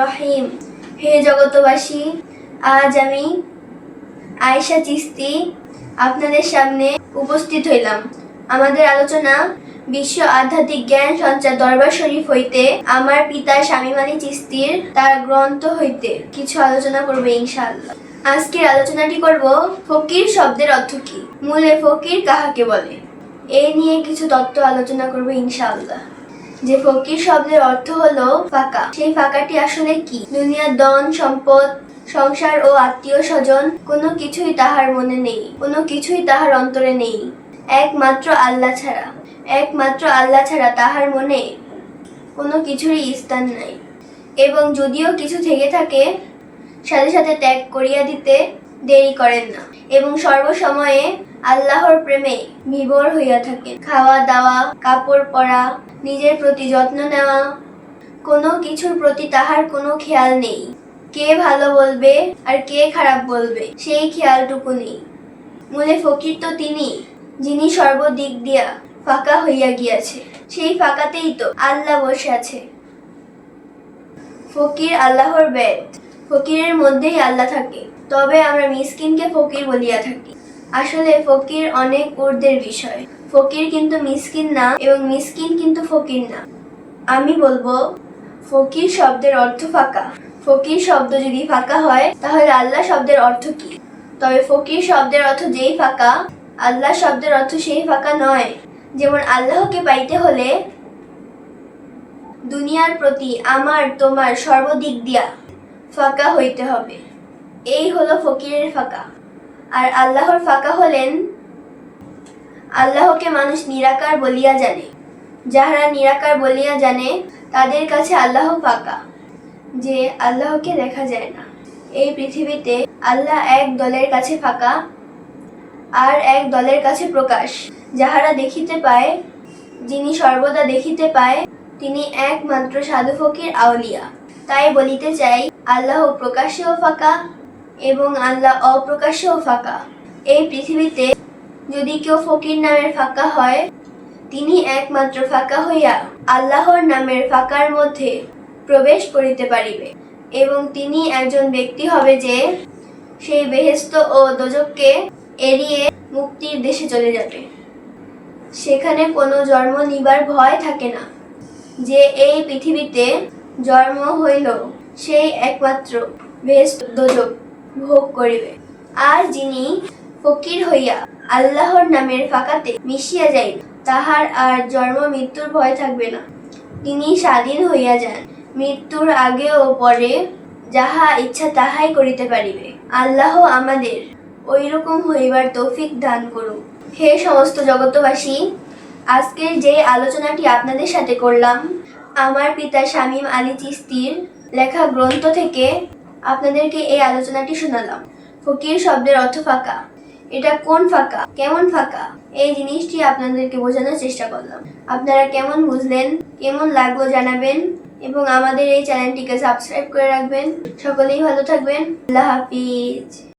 রহিম হে জগতবাসী আজ আমি চিস্তি আপনাদের সামনে উপস্থিত হইলাম। আমাদের আলোচনা বিশ্ব আধ্যাত্মিক জ্ঞান সঞ্চার দরবার শরীফ হইতে আমার পিতা স্বামী মানি চিস্তির তার গ্রন্থ হইতে কিছু আলোচনা করবে ইনশাআল্লাহ। আজকের আলোচনাটি করব ফকির শব্দের অর্থ কি? মূলে ফকির কাহাকে বলে? এই নিয়ে কিছু তত্ত্ব আলোচনা করবে ইনশাআল্লাহ। যে ফকির শব্দের অর্থ হলো ফাঁকা। সেই ফাঁকাটি আসলে কি? দুনিয়ার দন সম্পদ, সংসার ও আত্মীয় স্বজন, কোনো কিছুই তাহার মনে নেই, কোনো কিছুই তাহার অন্তরে নেই। একমাত্র আল্লাহ ছাড়া। একমাত্র আল্লাহ ছাড়া তাহার মনে কোনো কিছুরই স্থান নাই। এবং যদিও কিছু থেকে থাকে, সাথে সাথে ত্যাগ করিয়া দিতে দেরি করেন না। এবং সর্বসময়ে আল্লাহর প্রেমে বিভোর হইয়া থাকেন খাওয়া দাওয়া, কাপড় পরা, নিজের প্রতি যত্ন নেওয়া, কোনো কিছুর প্রতি তাহার কোনো খেয়াল নেই। কে ভালো বলবে আর কে খারাপ বলবে, সেই খেয়ালটুকু নেই। মূলে ফকির তো তিনি, যিনি সর্বদিক দিয়া ফাঁকা হইয়া গিয়াছে। সেই ফাঁকাতেই তো আল্লাহ বসে আছে। ফকির আল্লাহর বেদ। ফকিরের মধ্যেই আল্লাহ থাকে। তবে আমরা মিসকিনকে ফকির বলিয়া থাকি। আসলে ফকির অনেক ঊর্ধ্বের বিষয়। ফকির কিন্তু মিসকিন না এবং মিসকিন কিন্তু ফকির না। আমি বলব, ফকির শব্দের অর্থ ফাঁকা। ফকির শব্দ যদি ফাঁকা হয়, তাহলে আল্লাহ শব্দের অর্থ কি? তবে ফকির শব্দের অর্থ যেই ফাঁকা, আল্লাহ শব্দের অর্থ সেই ফাঁকা নয়। যেমন আল্লাহকে পাইতে হলে, দুনিয়ার প্রতি আমার, তোমার সর্বদিক দিয়া ফাঁকা হইতে হবে। এই হলো ফকিরের ফাঁকা। আর আল্লাহর ফাঁকা হলেন আল্লাহকে মানুষ নিরাকার বলিয়া জানে। যাহারা নিরাকার বলিয়া জানে, তাদের কাছে আল্লাহ ফাঁকা, যে আল্লাহকে দেখা যায় না। এই পৃথিবীতে আল্লাহ এক দলের কাছে ফাঁকা আর এক দলের কাছে প্রকাশ। যাহারা দেখিতে পায়, যিনি সর্বদা দেখিতে পায়, তিনি একমাত্র সাধু ফকির আউলিয়া। তাই বলিতে চাই, আল্লাহ প্রকাশেও ফাঁকা এবং আল্লাহ অপ্রকাশেও ফাঁকা। এই পৃথিবীতে যদি কেউ ফকির নামের ফাঁকা হয়, তিনি একমাত্র ফাঁকা হইয়া আল্লাহর নামের ফাঁকার মধ্যে প্রবেশ করিতে পারিবে। এবং তিনি একজন ব্যক্তি হবে যে সেই বেহেস্ত ও দোজককে এড়িয়ে মুক্তির দেশে চলে যাবে। সেখানে কোনো জন্ম নিবার ভয় থাকে না। যে এই পৃথিবীতে জন্ম হইল, সেই একমাত্র বেহেস্ত দোজক ভোগ করিবে। আর যিনি ফকির হইয়া আল্লাহর নামের ফাঁকাতে মিশিয়া যাইবে, তাহার আর জন্ম মৃত্যুর ভয় থাকবে না। তিনি স্বাধীন হইয়া যান, মৃত্যুর আগে ও পরে যাহা ইচ্ছা তাহাই করিতে পারিবে। আল্লাহ আমাদের ওইরকম হইবার তৌফিক দান করুন। হে সমস্ত জগতবাসী আজকের যে আলোচনাটি আপনাদের সাথে করলাম, আমার পিতা শামীম আলী চিস্তির লেখা গ্রন্থ থেকে আপনাদেরকে এই আলোচনাটি শোনালাম। ফকির শব্দের অর্থ ফাঁকা। এটা কোন ফাঁকা? কেমন ফাঁকা? এই জিনিসটি আপনাদেরকে বোঝানোর চেষ্টা করলাম। আপনারা কেমন বুঝলেন? কেমন লাগল জানাবেন এবং আমাদের এই চ্যানেলটিকে সাবস্ক্রাইব করে রাখবেন। সকলেই ভালো থাকবেন। আল্লাহ হাফিজ।